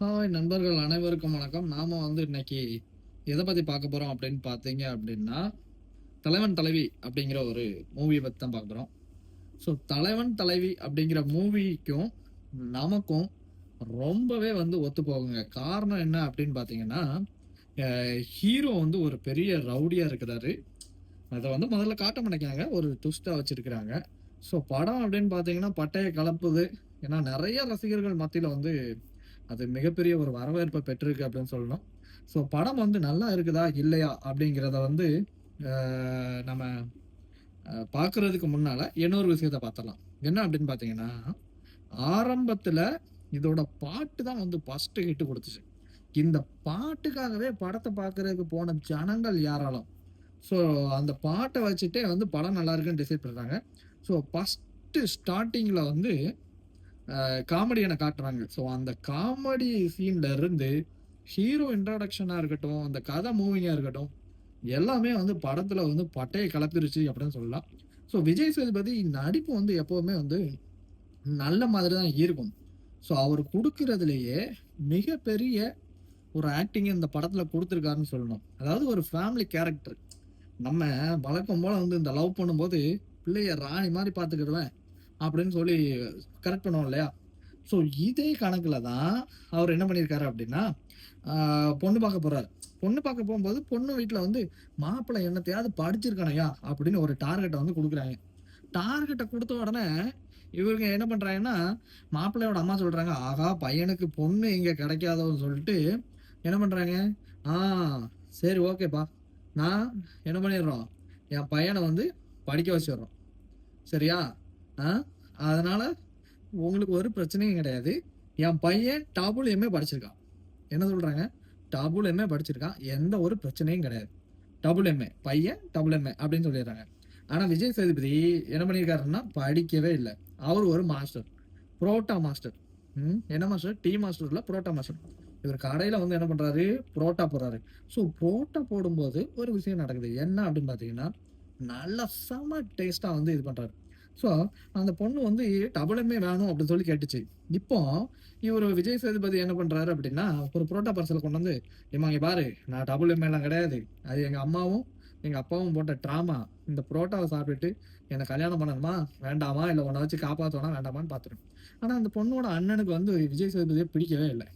Hi நண்பர்கள் அனைவருக்கும் வணக்கம். நாம் வந்து இன்னைக்கு எதை பற்றி பார்க்க போகிறோம் அப்படின்னு பார்த்தீங்க அப்படின்னா தலைவன் தலைவி அப்படிங்கிற ஒரு மூவியை பற்றி தான் பார்க்குறோம் ஸோ தலைவன் தலைவி அப்படிங்கிற மூவிக்கும் நமக்கும் ரொம்பவே வந்து ஒத்து போகுங்க. காரணம் என்ன அப்படின்னு பார்த்தீங்கன்னா ஹீரோ வந்து ஒரு பெரிய ரவுடியாக இருக்கிறாரு. அதை வந்து முதல்ல காட்ட மாட்டேங்கிறாங்க. ஒரு ட்விஸ்டா வச்சிருக்கிறாங்க. ஸோ படம் அப்படின்னு பார்த்தீங்கன்னா பட்டையை கலப்புது. ஏன்னா நிறைய ரசிகர்கள் மத்தியில் வந்து அது மிகப்பெரிய ஒரு வரவேற்பை பெற்றிருக்கு அப்படின்னு சொல்லணும். ஸோ படம் வந்து நல்லா இருக்குதா? இல்லையா? அப்படிங்கிறத வந்து நம்ம பார்க்குறதுக்கு முன்னால் இன்னொரு விஷயத்த பார்த்தலாம் என்ன அப்படின்னு பார்த்தீங்கன்னா ஆரம்பத்தில் இதோட பாட்டு தான் வந்து ஃபஸ்ட்டு ஹிட்டு கொடுத்துச்சு. இந்த பாட்டுக்காகவே படத்தை பார்க்கறதுக்கு போன ஜனங்கள் யாராலும். ஸோ அந்த பாட்டை வச்சுட்டே வந்து படம் நல்லா இருக்குன்னு டிசைட் பண்ணுறாங்க ஸோ ஃபஸ்ட்டு ஸ்டார்டிங்கில் வந்து காமெடியனை காட்டுறாங்க. ஸோ அந்த காமெடி சீன்ல இருந்து ஹீரோ இன்ட்ரடக்ஷனாக இருக்கட்டும் அந்த கதை மூவிங்காக இருக்கட்டும் எல்லாமே வந்து படத்தில் வந்து பட்டையை கலப்பிருச்சு அப்படின்னு சொல்லலாம். ஸோ விஜய் சேதுபதி நடிப்பு வந்து எப்போவுமே வந்து நல்ல மாதிரி தான் இருக்கும். ஸோ அவர் கொடுக்கறதுலையே மிகப்பெரிய ஒரு ஆக்டிங் இந்த படத்தில் கொடுத்துருக்காருன்னு சொல்லணும். அதாவது ஒரு ஃபேமிலி கேரக்டர் நம்ம வழக்கம் போல் வந்து இந்த லவ் பண்ணும்போது பிள்ளைய ராணி மாதிரி பார்த்துக்கிடுவேன். அப்படின்னு சொல்லி கரெக்ட் பண்ணுவோம் இல்லையா? ஸோ இதே கணக்கில் தான் அவர் என்ன பண்ணியிருக்காரு அப்படின்னா பொண்ணு பார்க்க போகிறாரு பொண்ணு பார்க்க போகும்போது பொண்ணு வீட்டில் வந்து மாப்பிள்ளை என்னத்தையாவது படிச்சிருக்கானையா அப்படின்னு ஒரு டார்கெட்டை வந்து கொடுக்குறாங்க. டார்கெட்டை கொடுத்த உடனே இவங்க என்ன பண்ணுறாங்கன்னா மாப்பிள்ளையோட அம்மா சொல்கிறாங்க ஆகா பையனுக்கு பொண்ணு இங்கே கிடைக்காதோன்னு சொல்லிட்டு என்ன பண்ணுறாங்க ஆ சரி ஓகேப்பா நான் என்ன பண்ணிடுறோம்? என் பையனை வந்து படிக்க வச்சிடுறோம். சரியா? அதனால் உங்களுக்கு ஒரு பிரச்சனையும் கிடையாது. என் பையன் டாபுல் எம்ஏ படிச்சிருக்கான். என்ன சொல்கிறாங்க டபுள் எம்ஏ படிச்சிருக்கான். எந்த ஒரு பிரச்சனையும் கிடையாது. டபுள் எம்ஏ பையன் டபுள் எம்ஏ அப்படின்னு சொல்லிடுறாங்க. ஆனால் விஜய் சேதுபதி என்ன பண்ணியிருக்காருன்னா படிக்கவே இல்லை. அவர் ஒரு மாஸ்டர். புரோட்டா மாஸ்டர். ம்? என்ன மாஸ்டர்? டீ மாஸ்டர்ல புரோட்டா மாஸ்டர். இவர் கடையில் வந்து என்ன பண்ணுறாரு புரோட்டா போடுறாரு. ஸோ புரோட்டா போடும்போது ஒரு விஷயம் நடக்குது. என்ன அப்படின்னு பார்த்தீங்கன்னா நல்ல செம டேஸ்ட்டாக வந்து இது பண்ணுறாரு ஸோ அந்த பொண்ணு வந்து டபுளமே வேணும் அப்படின்னு சொல்லி கேட்டுச்சு. இப்போ இவர் விஜய் சேதுபதி என்ன பண்ணுறாரு அப்படின்னா ஒரு புரோட்டா பார்சல் கொண்டு வந்து இம்மா இங்க பாரு நான் டபுள் எம்ஏலாம் கிடையாது. அது எங்கள் அம்மாவும் எங்கள் அப்பாவும் போட்ட ட்ராமா. இந்த புரோட்டாவை சாப்பிட்டுட்டு என்னை கல்யாணம் பண்ணணுமா? வேண்டாமா? இல்லை உன்னை வச்சு காப்பாற்றணும் வேண்டாமான்னு பார்த்துடும் ஆனால் அந்த பொண்ணோட அண்ணனுக்கு வந்து விஜய் சேதுபதியை பிடிக்கவே இல்லை.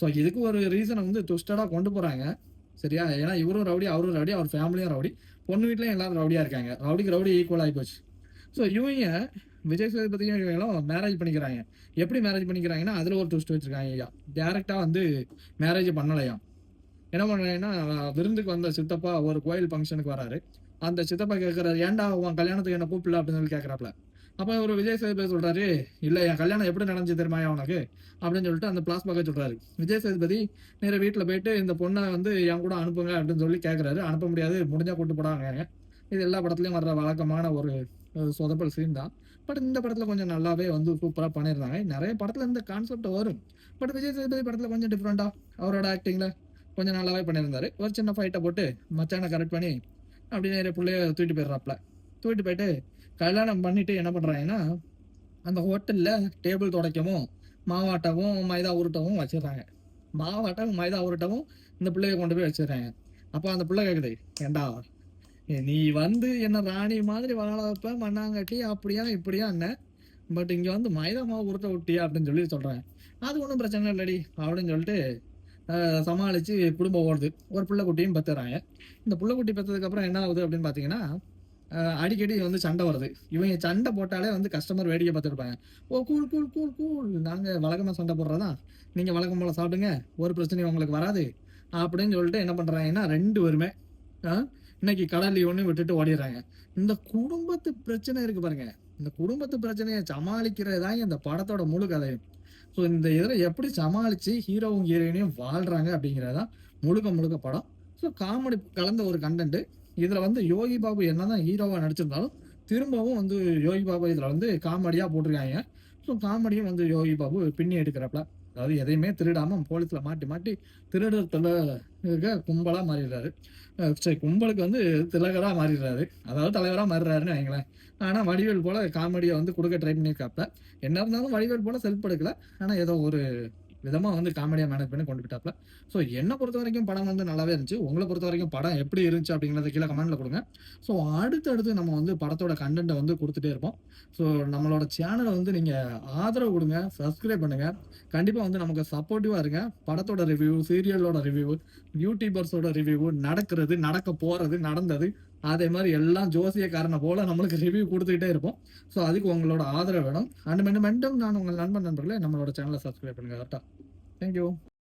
ஸோ இதுக்கு ஒரு ரீசனை வந்து ட்விஸ்டடாக கொண்டு போகிறாங்க சரியா? ஏன்னா இவரும் ரவுடி அவரும் ரவுடி அவர் ஃபேமிலியும் ரவுடி. பொண்ணு வீட்லயும் எல்லாரும் ரவுடியாக இருக்காங்க. ரவுடிக்கு ரவுடி ஈக்குவல் ஆகி போச்சு. ஸோ இவங்க விஜய் சேதுபதியும் மேரேஜ் பண்ணிக்கிறாங்க. எப்படி மேரேஜ் பண்ணிக்கிறாங்கன்னா அதில் ஒரு ட்விஸ்ட் வச்சுருக்காங்க ஐயா. டேரெக்டாக வந்து மேரேஜ் பண்ணலையா? என்ன பண்ணுறேன்னா விருந்துக்கு வந்த சித்தப்பா ஒரு கோயில் ஃபங்க்ஷனுக்கு வராரு. அந்த சித்தப்பா கேட்குறாரு ஏன்டா உன் கல்யாணத்துக்கு என்ன கூப்பிடல? அப்படின்னு சொல்லி கேட்குறாப்ல அப்போ ஒரு விஜய் சேதுபதி சொல்கிறாரு இல்லை என் கல்யாணம் எப்படி நடந்துச்சு தெரியுமா உனக்கு? அப்படின்னு சொல்லிட்டு அந்த பிளாஸ்பாக்க சொல்கிறாரு விஜய் சேதுபதி நேர வீட்டில் போயிட்டு இந்த பொண்ணை வந்து என் கூட அனுப்புங்க அப்படின்னு சொல்லி கேட்குறாரு அனுப்ப முடியாது முடிஞ்சால் கூட்டு போடாங்க இது எல்லா படத்துலையும் வர்ற வழக்கமான ஒரு சொதப்பல் சீன் தான். பட் இந்த படத்தில் கொஞ்சம் நல்லாவே வந்து சூப்பராக பண்ணியிருந்தாங்க நிறைய படத்தில் இந்த கான்செப்ட் வரும். பட் விஜய் சேதுபதி படத்தில் கொஞ்சம் டிஃப்ரெண்ட்டாக அவரோட ஆக்டிங்கில் கொஞ்சம் நல்லாவே பண்ணியிருந்தாரு ஒரு சின்ன ஃபைட்டை போட்டு மச்சானை கரெக்ட் பண்ணி அப்படி நிறைய பிள்ளைய தூக்கிட்டு போயிடுறாப்ல. தூக்கிட்டு போயிட்டு கல்யாணம் பண்ணிட்டு என்ன பண்ணுறாங்கன்னா அந்த ஹோட்டலில் டேபிள் துடைக்கவும் மாவாட்டவும் மைதா உருட்டவும் வச்சிடுறாங்க. மாவாட்டவும் மைதா உருட்டவும் இந்த பிள்ளைய கொண்டு போய் வச்சிடுறாங்க. அப்போ அந்த பிள்ளை கேட்குது ஏண்டா நீ வந்து என்ன ராணி மாதிரி வாழ வைப்ப மண்ணாங்கட்டி அப்படியா இப்படியா என்ன? பட் இங்கே வந்து மைதா மாவு உருட்ட விட்டியா அப்படின்னு சொல்லி சொல்கிறேன் அது ஒன்றும் பிரச்சனை இல்லடி அப்படின்னு சொல்லிட்டு சமாளித்து சமாளிச்சு குடும்பம் ஓடுது. ஒரு பிள்ளைக்குட்டியும் பத்துறாங்க. பெற்றுறாங்க இந்த பிள்ளைக்குட்டி பெற்றதுக்கப்புறம் என்ன ஆகுது அப்படின்னு பார்த்தீங்கன்னா அடிக்கடி வந்து சண்டை வருது. இவங்க சண்டை போட்டாலே வந்து கஸ்டமர் வேடிக்கை பார்த்துருப்பாங்க. Oh cool cool cool cool நாங்கள் வழக்கமாக சண்டை போடுறதா? நீங்கள் வழக்கம் போல் சாப்பிடுங்க. ஒரு பிரச்சனையும் உங்களுக்கு வராது. அப்படின்னு சொல்லிட்டு என்ன பண்ணுறாங்கன்னா ரெண்டு பேருமே ஆ, இன்னைக்கு கடல் ஒன்று விட்டுட்டு ஓடிடுறாங்க. இந்த குடும்பத்து பிரச்சனை இருக்கு பாருங்க. இந்த குடும்பத்து பிரச்சனையை சமாளிக்கிறது தான் இந்த படத்தோட முழு கதை. ஸோ இந்த இதில் எப்படி சமாளித்து ஹீரோவும் ஹீரோயினையும் வாழ்கிறாங்க அப்படிங்கிறதான் முழுக்க முழுக்க படம். ஸோ காமெடி கலந்த ஒரு கண்டென்ட் இதில் வந்து யோகி பாபு என்ன தான் ஹீரோவாக நடிச்சிருந்தாலும் திரும்பவும் வந்து யோகி பாபு இதில் வந்து காமெடியாக போட்டிருக்காங்க. ஸோ காமெடியும் வந்து யோகி பாபு பின்னி எடுக்கிறப்பல அதாவது எதையுமே திருடாமல் போலீஸில் மாட்டி மாட்டி திருடுறதுல இருக்க கும்பலாக மாறிடுறாரு. சரி கும்பலுக்கு வந்து திலகராக மாறிடுறாரு. அதாவது தலைவராக மாறுறாருன்னு வைங்களேன். ஆனால் வடிவேல் போல காமெடியை வந்து கொடுக்க ட்ரை பண்ணியிருக்காப்ல. என்ன இருந்தாலும் வடிவேல் போல செல்ஃப் எடுக்கல ஆனால் ஏதோ ஒரு விதமாக வந்து காமெடியாக மேனேஜ் பண்ணி கொண்டு போயிட்டாப்ல ஸோ என்னை பொறுத்த வரைக்கும் படம் வந்து நல்லாவே இருந்துச்சு. உங்களை பொறுத்த வரைக்கும் படம் எப்படி இருந்துச்சு அப்படிங்கிறத கீழே கமெண்ட்டில் கொடுங்க. ஸோ அடுத்தடுத்து நம்ம வந்து படத்தோட கண்டென்ட்டை வந்து கொடுத்துட்டே இருப்போம். ஸோ நம்மளோட சேனலை வந்து நீங்கள் ஆதரவு கொடுங்க சப்ஸ்கிரைப் பண்ணுங்கள் கண்டிப்பாக வந்து நமக்கு சப்போர்ட்டிவாக இருங்க. படத்தோட ரிவ்யூ சீரியலோட ரிவ்யூ யூடியூபர்ஸோட ரிவ்யூ நடக்கிறது நடக்க போகிறது நடந்தது அதே மாதிரி எல்லாம் ஜோசியக்காரனை போல நம்மளுக்கு ரிவ்யூ கொடுத்துக்கிட்டே இருப்போம். ஸோ அதுக்கு உங்களோட ஆதரவு வேணும். அண்ட் மெண்டும் மீண்டும் நான் உங்கள் நண்பன் நண்பர்களே நம்மளோட சேனலை சப்ஸ்கிரைப் பண்ணுங்க. கரெக்டாக தேங்க்யூ